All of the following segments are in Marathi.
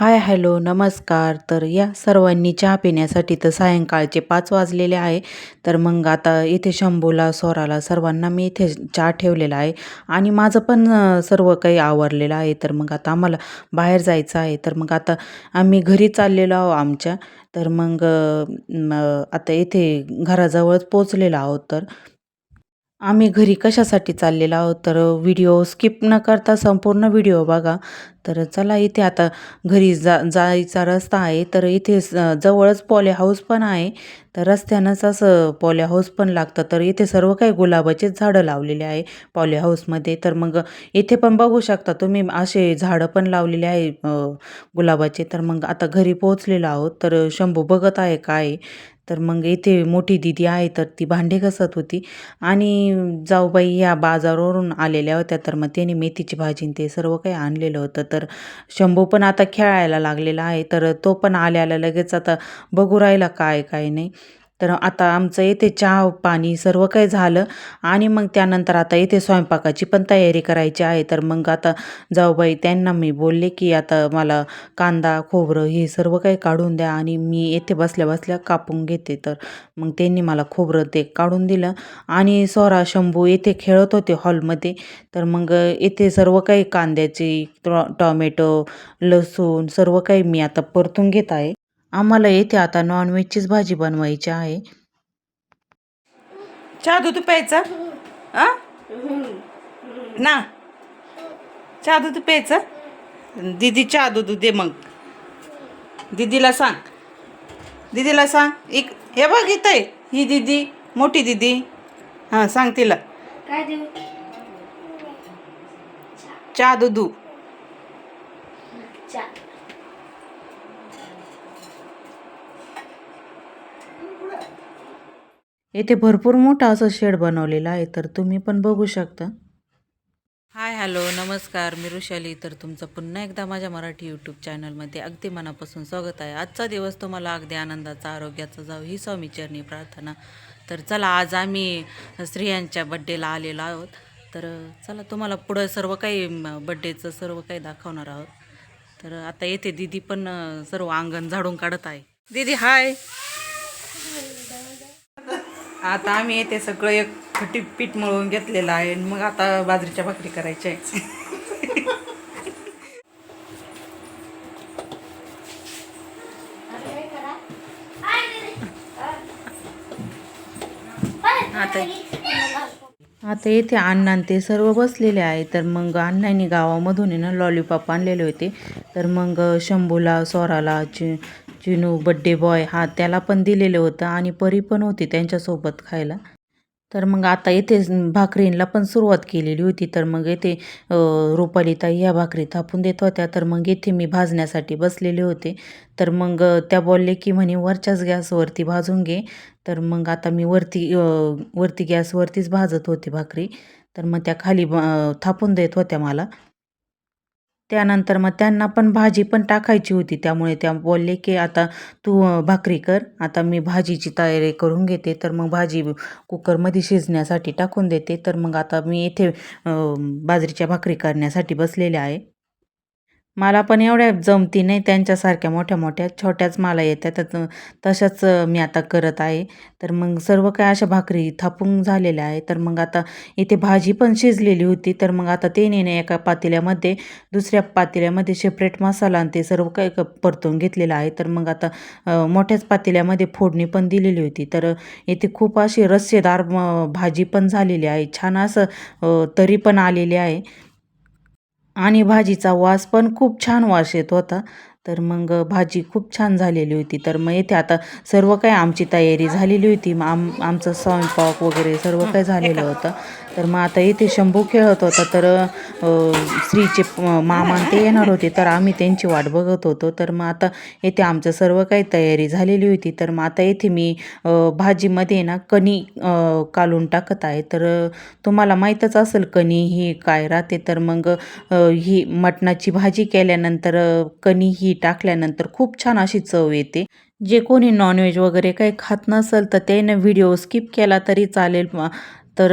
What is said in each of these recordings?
हाय हॅलो नमस्कार. तर या सर्वांनी चहा पिण्यासाठी तर सायंकाळचे पाच वाजलेले आहे. तर मग आता इथे शंभूला सोराला सर्वांना मी इथे चहा ठेवलेला आहे. आणि माझं पण सर्व काही आवरलेलं आहे. तर मग आता आम्हाला बाहेर जायचं आहे. तर मग आता आम्ही घरी चाललेलो आहो आमच्या. तर मग आता इथे घराजवळच पोचलेलो आहोत. तर आम्ही घरी कशासाठी चाललेलो आहोत? तर व्हिडिओ स्किप न करता संपूर्ण व्हिडिओ बघा. तर चला इथे आता घरी जा जायचा रस्ता आहे. तर इथे जवळच पॉली हाऊस पण आहे. तर रस्त्यानंच असं पॉली हाऊस पण लागतं. तर इथे सर्व काही गुलाबाचेच झाडं लावलेले आहे पॉली हाऊसमध्ये. तर मग इथे पण बघू शकता तुम्ही असे झाडं पण लावलेले आहे गुलाबाचे. तर मग आता घरी पोहोचलेलो आहोत. तर शंभू बघत आहे काय? तर मग इथे मोठी दिदी आहे तर ती भांडे घसत होती. आणि जाऊबाई ह्या बाजारावरून आलेल्या होत्या तर मग त्यांनी मेथीची भाजी आणि ते सर्व काही आणलेलं होतं. तर शंभू पण आता खेळायला लागलेला आहे तर तो पण आल्याला लगेच आता बघू राहिला काय काय नाही. तर आता आमचं येथे चहा पाणी सर्व काही झालं आणि मग त्यानंतर आता येथे स्वयंपाकाची पण तयारी करायची आहे. तर मग आता जाऊबाई त्यांना मी बोलले की आता मला कांदा खोबरं हे सर्व काही काढून द्या आणि मी येथे बसल्या बसल्या कापून घेते. तर मग त्यांनी मला खोबरं ते काढून दिलं आणि सोरा शंभू येथे खेळत होते हॉलमध्ये. तर मग येथे सर्व काही कांद्याची टॉ टॉमॅटो लसूण सर्व काही मी आता परतून घेत आहे. आम्हाला येथे आता नॉनव्हेजचीच भाजी बनवायची आहे. चहा दूध प्यायचा? ना. चहा दूध प्यायचं? दीदी चहा दूध दे मग. दीदीला सांग. दीदीला सांग. एक हे बघ इथं आहे. ही दीदी मोठी दीदी. हां सांग तिला. काय देऊ? चहा दुधू येथे भरपूर मोठा असं शेड बनवलेला आहे तर तुम्ही पण बघू शकता. हाय हॅलो नमस्कार. मी ऋषाली तर तुमचं पुन्हा एकदा माझ्या मराठी यूट्यूब चॅनलमध्ये अगदी मनापासून स्वागत आहे. आजचा दिवस तुम्हाला अगदी आनंदाचा आरोग्याचा जाऊ ही स्वामी चरणी प्रार्थना. तर चला आज आम्ही स्त्रियांच्या बड्डेला आलेलो आहोत. तर चला तुम्हाला पुढं सर्व काही बड्डेचं सर्व काही दाखवणार आहोत. तर आता येते दीदी पण सर्व अंगण झाडून काढत आहे. दीदी हाय. आता आम्ही येते सगळं एक खटी पीठ मळून घेतलेलं आहे मग आता बाजरीच्या भाकरी करायच्या आहे आता आता येथे अण्णा ते सर्व बसलेले आहे. तर मग अण्णांनी गावामधून आहे ना लॉलीपॉप आणलेले होते. तर मग शंभूला सोराला चिनू बड्डे बॉय हा त्याला पण दिलेलं होतं आणि परी पण होती त्यांच्यासोबत खायला. तर मग आता येथे भाकरींला पण सुरुवात केलेली होती. तर मग येथे रुपालीताई ह्या भाकरी थापून देत होत्या. तर मग येथे मी भाजण्यासाठी बसलेले होते. तर मग त्या बोलले की म्हणे वरच्याच गॅसवरती भाजून घे. तर मग आता मी वरती वरती गॅसवरतीच भाजत होते भाकरी. तर मग त्या खाली ब- थापून देत होत्या मला. त्यानंतर मग त्यांना पण भाजी पण टाकायची होती. त्यामुळे त्या बोलले की आता तू भाकरी कर. आता मी भाजीची तयारी करून घेते. तर मग भाजी कुकरमध्ये शिजण्यासाठी टाकून देते. तर मग आता मी येथे बाजरीच्या भाकरी करण्यासाठी बसलेले आहे. मला पण एवढ्या जमती नाही त्यांच्यासारख्या मोठ्या मोठ्या छोट्याच मला येत्या. तर तशाच मी आता करत आहे. तर मग सर्व काय अशा भाकरी थापून झालेल्या आहे तर मग आता इथे भाजी पण शिजलेली होती. तर मग आता ते नेणे एका पातेल्यामध्ये दुसऱ्या पातेल्यामध्ये सेपरेट मसाला आणि ते सर्व काही परतून घेतलेलं आहे. तर मग आता मोठ्याच पातेल्यामध्ये फोडणी पण दिलेली होती. तर इथे खूप अशी रस्सेदार भाजी पण झालेली आहे. छान असं तरी पण आलेली आहे. आणि भाजीचा वास पण खूप छान वास येत होता. तर मग भाजी खूप छान झालेली होती. तर मग येथे आता सर्व काही आमची तयारी झालेली होती. मग आम आमचं स्वयंपाक वगैरे सर्व काही झालेलं होतं. तर मग आता इथे शंभू खेळत होता तर स्त्रीचे मामा ते येणार होते तर आम्ही त्यांची वाट बघत होतो. तर मग आता येथे आमचं सर्व काही तयारी झालेली होती. तर मग आता येथे मी भाजीमध्ये ना कणी कालून टाकत आहे. तर तुम्हाला माहीतच असेल कणी ही काय राहते. तर मग ही मटणाची भाजी केल्यानंतर कणी ही टाकल्यानंतर खूप छान अशी चव येते. जे कोणी नॉनव्हेज वगैरे काही खात नसेल तर त्यानं व्हिडिओ स्किप केला तरी चालेल. तर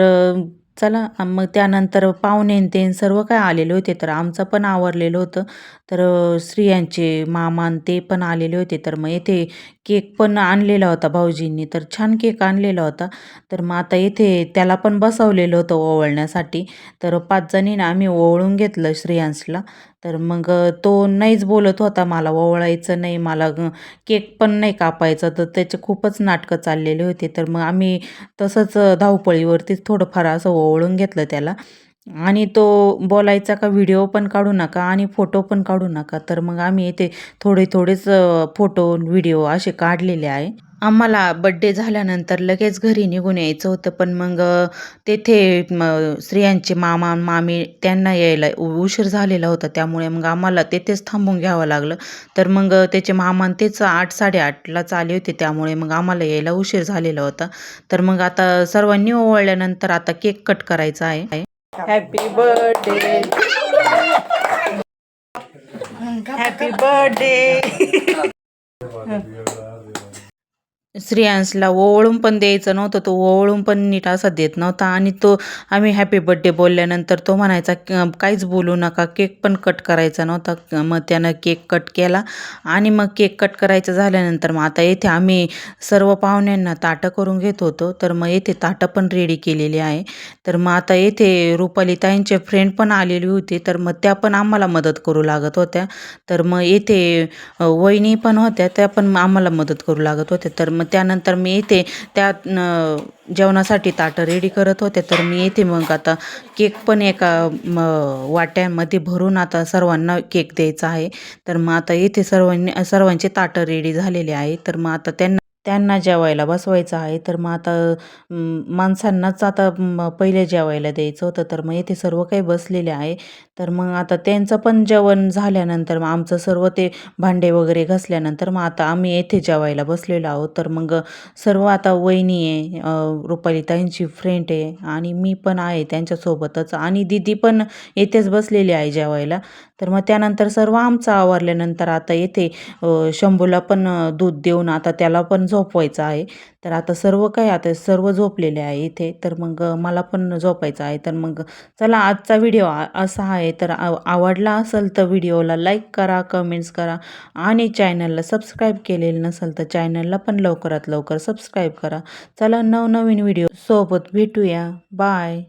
चला मग त्यानंतर पाहुणे तेन ते सर्व काय आलेले होते तर आमचं पण आवरलेलं होतं. तर स्त्रियांचे मामान ते पण आलेले होते. तर मग येथे केक पण आणलेला होता भाऊजींनी तर छान केक आणलेला होता. तर मग आता येथे त्याला पण बसवलेलं होतं ओवळण्यासाठी. तर पाच जणीनं आम्ही ओवळून घेतलं श्रेयांसला तर मग तो नाहीच बोलत होता मला ओवळायचं नाही मला केक पण नाही कापायचा. तर त्याचे खूपच नाटकं चाललेले होते. तर मग आम्ही तसंच धावपळीवरतीच थोडंफार असं ओळून घेतलं त्याला. आणि तो बोलायचा का व्हिडिओ पण काढू नका आणि फोटो पण काढू नका. तर मग आम्ही इथे थोडे थोडेच फोटो व्हिडिओ असे काढलेले आहे. आम्हाला बड्डे झाल्यानंतर लगेच घरी निघून यायचं होतं पण मग तेथे म स्त्रियांचे मामा मामी त्यांना यायला उशीर झालेला होता त्यामुळे मग आम्हाला तेथेच थांबून घ्यावं लागलं. तर मग त्याचे मामा तेच आठ साडेआठलाच आले होते त्यामुळे मग आम्हाला यायला उशीर झालेला होता. तर मग आता सर्वांनी ओवळल्यानंतर आता केक कट करायचा आहे. हॅपी बर्थडे हॅपी बर्थडे श्रेयांसला ओवळून पण द्यायचं नव्हतं तो ओवळून पण नीट असा देत नव्हता. आणि तो आम्ही हॅपी बड्डे बोलल्यानंतर तो म्हणायचा काहीच बोलू नका केक पण कट करायचा नव्हता. मग त्यानं केक कट केला. आणि मग केक कट करायचं झाल्यानंतर मग आता येथे आम्ही सर्व पाहुण्यांना ताटं करून घेत होतो. तर मग येथे ताटं पण रेडी केलेली आहे. तर मग आता येथे रुपालीताईंचे फ्रेंड पण आलेली होती. तर मग त्या पण आम्हाला मदत करू लागत होत्या. तर मग येथे वहिनी पण होत्या. त्या पण आम्हाला मदत करू लागत होत्या. तर मग त्यानंतर मी इथे त्या जेवणासाठी ताटं रेडी करत होते. तर मी येते मग आता केक पण एका म, वाट्यामध्ये भरून आता सर्वांना केक द्यायचा आहे. तर मग आता इथे सर्वांनी सर्वांचे ताटं रेडी झालेले आहे. तर मग आता त्यांना त्यांना जेवायला बसवायचं आहे तर मग आता माणसांनाच आता पहिले जेवायला द्यायचं होतं तर मग येथे सर्व काही बसलेले आहे. तर मग आता त्यांचं पण जेवण झाल्यानंतर मग आमचं सर्व ते भांडे वगैरे घासल्यानंतर मग आता आम्ही येथे जेवायला बसलेलो आहोत. तर मग सर्व आता वहिनी आहे रुपालीताईंची फ्रेंड आहे आणि मी पण आहे त्यांच्यासोबतच आणि दिदी पण येथेच बसलेली आहे जेवायला. तर मग त्यानंतर सर्व आमचं आवरल्यानंतर आता येथे शंभूला पण दूध देऊन आता त्याला पण झोपवायचं आहे. तर आता सर्व काय आता सर्व झोपलेले आहे इथे. तर मग मला पण झोपायचं आहे. तर मग चला आजचा व्हिडिओ असा आहे. तर आव आवडला असेल तर व्हिडिओला लाईक करा कमेंट्स करा आणि चॅनलला सबस्क्राईब केलेलं नसेल तर चॅनलला पण लवकरात लवकर सबस्क्राईब करा. चला नवनवीन व्हिडिओ सोबत भेटूया. बाय.